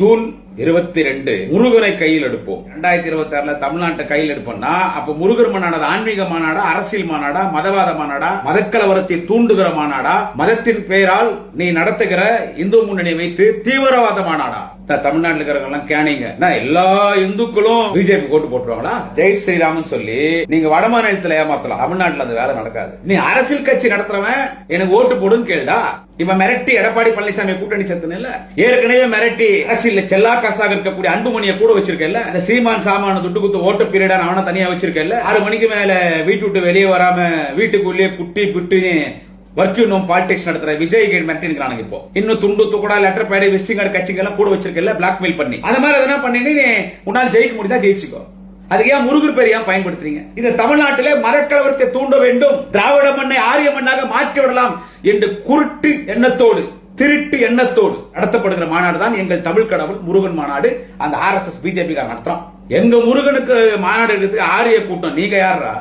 June இருபத்தி ரெண்டு முருகனை கையில் எடுப்போம். ரெண்டாயிரத்தி இருபத்தி ஆறுல தமிழ்நாட்டை கையில் எடுப்போம்னா அப்ப முருகர் மாநாடு ஆன்மீக மாநாடா அரசியல் மாநாடா மதவாத மாநாடா மதக்கலவரத்தை தூண்டுகிற மாநாடா மதத்தின் பெயரால் நீ நடத்துகிற இந்து முன்னணி வைத்து தீவிரவாத மாநாடா. தமிழ்நாட்டில் இருக்கிறவங்க எல்லாம் கேனிங்க. என்ன, எல்லா இந்துக்களும் பிஜேபி ஓட்டு போட்டுருவாங்களா? ஜெய் ஸ்ரீராமன் சொல்லி நீங்க வட மாநிலத்தில் ஏமாத்தலாம். தமிழ்நாட்டில் அந்த வேலை நடக்காது. நீ அரசியல் கட்சி நடத்துறவன் எனக்கு ஓட்டு போடுன்னு கேளுடா. இவன் மிரட்டி எடப்பாடி பழனிசாமி கூட்டணி சேர்த்துன்னு ஏற்கனவே மிரட்டி அரசியல் செல்லா காசாக இருக்கக்கூடிய அன்புமணியை கூட வச்சிருக்கல அந்த சீமான் சாமான துட்டு குத்து ஓட்டு பீரியடா அவனை தனியா வச்சிருக்கல ஆறு மணிக்கு மேல வீட்டு விட்டு வெளியே வராம வீட்டுக்குள்ளேயே குட்டி புட்டி வர்க்கியூனும் பாலிடிக்ஸ் நடத்துற விஜய் கேட் மிரட்டி இப்போ. இன்னும் துண்டு துக்குடா லெட்டர் பேடு விசிட்டிங் கார்டு கட்சிங்க எல்லாம் கூட வச்சிருக்கல பிளாக்மெயில் பண்ணி. அந்த மாதிரி எதனா பண்ணி நீ உன்னால் ஜெயிக்க முடியுதா ஜெயிச்சுக்கோ. அதுக்கு ஏன் முருகர் பேர் ஏன் பயன்படுத்துறீங்க? இது தமிழ்நாட்டிலே மரக்கலவரத்தை தூண்ட வேண்டும். திராவிட மண்ணை ஆரிய மாற்றி விடலாம் என்று குருட்டு எண்ணத்தோடு திருட்டு எண்ணத்தோடு நடத்தப்படுகிற மாநாடு தான் எங்கள் தமிழ் கடவுள் முருகன் மாநாடு. அந்த ஆர் எஸ் எஸ் பிஜேபி நடத்துறோம் எங்க முருகனுக்கு மாநாடு எடுத்து ஆரிய கூட்டம் நீங்க யாரா